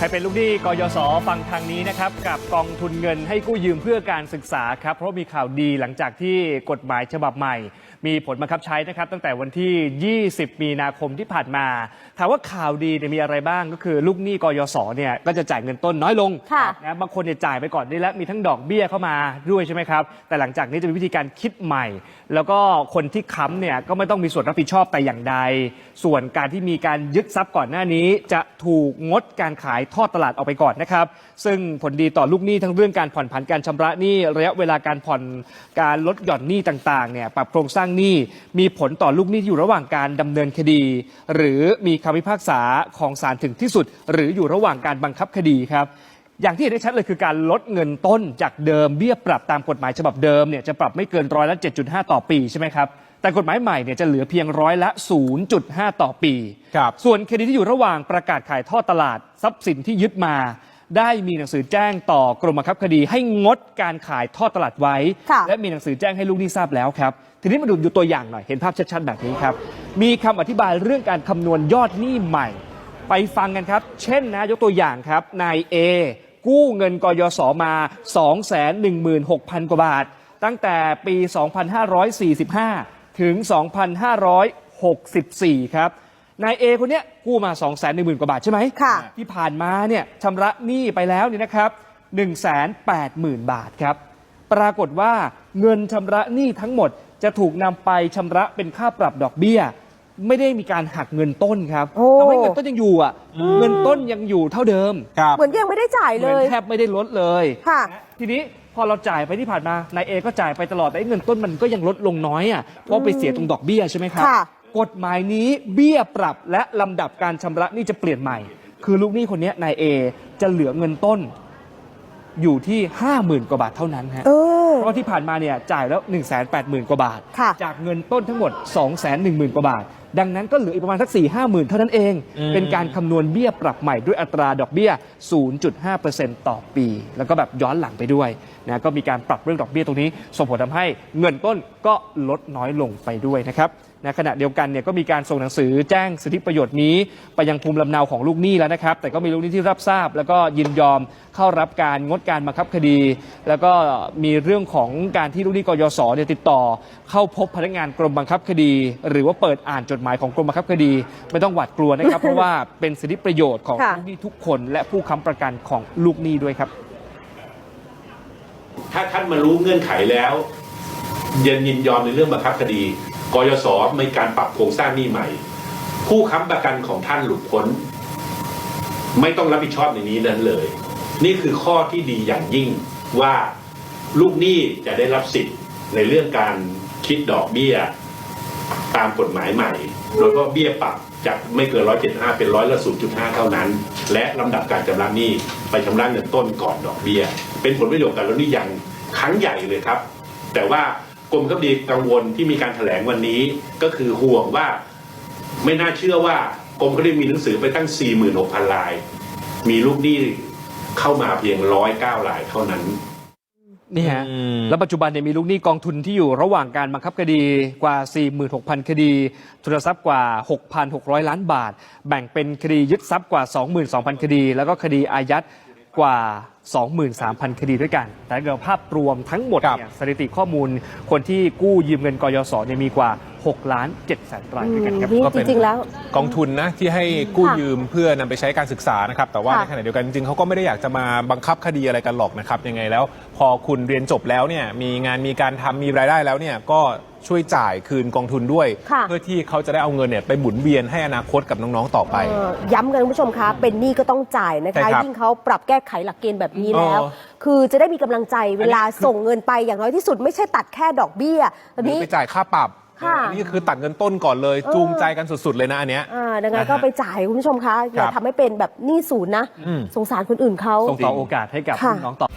ใครเป็นลูกหนี้กยศฟังทางนี้นะครับ กับกองทุนเงินให้กู้ยืมเพื่อการศึกษาครับ เพราะมีข่าวดีหลังจากที่กฎหมายฉบับใหม่ มีผลบังคับใช้นะครับตั้งแต่วันที่ 20 มีนาคมที่ผ่านมา ถามว่าข่าวดีเนี่ยมีอะไรบ้างก็คือลูกหนี้กยศเนี่ยก็จะจ่ายเงินต้นน้อยลงค่ะนะบางคนเนี่ยจ่ายไปก่อนนี่แล้วมีทั้งดอกเบี้ยเข้ามาด้วยใช่ไหมครับ แต่หลังจากนี้จะมีวิธีการคิดใหม่ แล้วก็คนที่ค้ำเนี่ยก็ไม่ต้องมีส่วนรับผิดชอบแต่อย่างใด ส่วนการที่มีการยึดทรัพย์ก่อนหน้านี้ จะถูกงดการขายทอดตลาดออกไปก่อนนะครับ ซึ่งผลดีต่อลูกหนี้ทั้งเรื่องการผ่อนผันการชำระหนี้ระยะเวลาการผ่อนการลดหย่อนหนี้ต่างๆเนี่ยปรับโครงสร้างหนี้ มีผลต่อลูกหนี้ที่อยู่ระหว่างการดำเนินคดี หรือมีคำพิพากษาของศาลถึงที่สุด หรืออยู่ระหว่างการบังคับคดีครับ อย่างที่เห็นได้ชัดเลยคือการลดเงินต้นจากเดิมเบี้ยปรับตามกฎหมายฉบับเดิมเนี่ยจะปรับไม่เกินร้อยละ 7.5 ต่อปีใช่ไหมครับ แต่กฎหมายใหม่เนี่ยจะเหลือเพียงร้อยละ 0.5 ต่อปี ครับ ส่วนคดีที่อยู่ระหว่างประกาศขายทอดตลาด ทรัพย์สินที่ยึดมา ได้มีหนังสือแจ้งต่อกรมบังคับคดี ให้งดการขายทอดตลาดไว้ ค่ะและมีหนังสือแจ้งให้ลูกหนี้ทราบแล้วครับ ทีนี้มาดูดูตัวอย่างหน่อยเห็นภาพชัดๆแบบนี้ครับ มีคำอธิบายเรื่องการคำนวณยอดหนี้ใหม่ ไปฟังกันครับ เช่นนะยกตัวอย่างครับ นายเอกู้เงินกยศมา 216,000 กว่าบาท ตั้งแต่ปี 2545 ถึง 2564 ครับ นายเอคนเนี้ยกู้มา210,000กว่าบาทใช่ไหมค่ะ ที่ผ่านมาเนี่ยชำระหนี้ไปแล้วเนี่ยนะครับ180,000บาทครับ ปรากฏว่าเงินชำระหนี้ทั้งหมดจะถูกนำไปชำระเป็นค่าปรับดอกเบี้ย ไม่ได้มีการหักเงินต้นครับโอ้ ทำให้เงินต้นยังอยู่อะ เงินต้นยังอยู่เท่าเดิม ครับ เหมือนยังไม่ได้จ่ายเหเลมือนย แทบไม่ได้ลดเลยค่ะนะทีนี้พอเราจ่ายไปที่ผ่านมานายเอก็จ่ายไปตลอดแต่ไอ้เงินต้นมันก็ยังลดลงน้อยอะเพราะไปเสียตรงดอกเบี้ยใช่ไหมครับค่ะ กฎหมายนี้เบี้ยปรับและลำดับการชำระหนี้จะเปลี่ยนใหม่ คือลูกหนี้คนเนี้ยนายเอจะเหลือเงินต้นอยู่ที่ 50,000 กว่าบาทเท่านั้นฮะ เออ เพราะว่าที่ผ่านมาเนี่ยจ่ายแล้ว 1 8 0 0 0 0 กว่าบาท ค่ะ จากเงินต้นทั้งหมด 2 1 0 0 0 0 กว่าบาท ดังนั้นก็เหลืออีกประมาณสัก4 5 0,000เท่านั้นเอง อืม เป็นการคำนวณเบี้ยปรับใหม่ด้วยอัตราดอกเบี้ย 0.5%ต่อปี แล้วก็แบบย้อนหลังไปด้วยนะก็มีการปรับเรื่องดอกเบี้ยตรงนี้ส่งผลทำให้เงินต้นก็ลดน้อยลงไปด้วยนะครับนะขณะเดียวกันเนี่ยก็มีการส่งหนังสือแจ้งสิทธิประโยชน์นี้ ไปยังภูมิลำเนาของลูกหนี้แล้วนะครับ แต่ก็มีลูกหนี้ที่รับทราบ แล้วก็ยินยอมเข้ารับการงดการบังคับคดี แล้วก็มีเรื่องของการที่ลูกหนี้กยศเนี่ยติดต่อ เข้าพบพนักงานกรมบังคับคดี หรือว่าเปิดอ่านจดหมายของกรมบังคับคดี ไม่ต้องหวาดกลัวนะครับ เพราะว่าเป็นสิทธิประโยชน์ของค่ะ ลูกหนี้ทุกคน และผู้ค้ำประกันของลูกหนี้ด้วยครับ ถ้าท่านมารู้เงื่อนไขแล้วยินยินยอมในเรื่องบังคับคดี กยศมีการปรับโครงสร้างหนี้ใหม่ ผู้ค้ำประกันของท่านหลุดพ้น ไม่ต้องรับผิดชอบในนี้นั้นเลย นี่คือข้อที่ดีอย่างยิ่งว่าลูกหนี้จะได้รับสิทธิ์ในเรื่องการคิดดอกเบี้ย ตามกฎหมายใหม่ โดยก็เบี้ยปรับจากไม่เกิน 175 เป็นร้อยละ 0.5 เท่านั้น และลำดับการชำระหนี้ไปชำระเงินต้นก่อนดอกเบี้ย เป็นผลประโยชน์กันแล้วนี่อย่างครั้งใหญ่เลยครับ แต่ว่ากรมคับดีกังวลที่มีการแถลงวันนี้ก็คือห่วงว่าไม่น่าเชื่อว่ากรมคับดีมีหนังสือไปตั้ง 46,000 ลาย มีลูกหนี้เข้ามาเพียง 109ลายเท่านั้น นี่ฮะอืม แล้วปัจจุบันเนี่ยมีลูกหนี้กองทุนที่อยู่ระหว่างการบังคับคดีกว่า 46,000 คดี ทุนทรัพย์กว่า 6,600 ล้านบาท แบ่งเป็นคดียึดทรัพย์กว่า 22,000 คดี แล้วก็คดีอายัดกว่า 23,000 คดีด้วยกัน แต่ถ้าเกิดภาพรวมทั้งหมดครับ เนี่ยสถิติข้อมูลคนที่กู้ยืมเงินกยศเนี่ยมีกว่า 6ล้าน7แสนรายด้วยกันครับ นี่ก็จเป็น ริง ๆ แล้ว กองทุนนะที่ให้กู้ค่ะยืมเพื่อนำไปใช้การศึกษานะครับ แต่ว่าค่ะในขณะเดียวกันจริงๆเขาก็ไม่ได้อยากจะมาบังคับคดีอะไรกันหรอกนะครับยังไงแล้ว พอคุณเรียนจบแล้วเนี่ยมีงานมีการทำมีรายได้แล้วเนี่ยก็ช่วยจ่ายคืนกองทุนด้วย ค่ะ เพื่อที่เขาจะได้เอาเงินเนี่ยไปหมุนเวียนให้อนาคตกับน้องๆต่อไป เอ่อย้ำกันคุณผู้ชมคะ เป็นหนี้ก็ต้องจ่ายนะใช่คะ ครับยิ่งเขาปรับแก้ไขหลักเกณฑ์แบบนี้แล้วเออคือจะได้มีกำลังใจเวลาส่งเงินไปอย่างน้อยที่สุดไม่ใช่ตัดแค่ดอกเบี้ยตอนหรือนี้ไปจ่ายค่าปรับ ค่ะอันนี้คือตัดเงินต้นก่อนเลยเออจูงใจกันสุดๆเลยนะอันเนี้ย อ่าดังนั้นนะฮะก็ไปจ่ายคุณผู้ชมคะอย่าครับ ทำให้เป็นแบบหนี้ศูนย์นะ อืมสงสารคนอื่นเขา ส่งต่อโอกาสให้กับค่ะน้องๆต่อ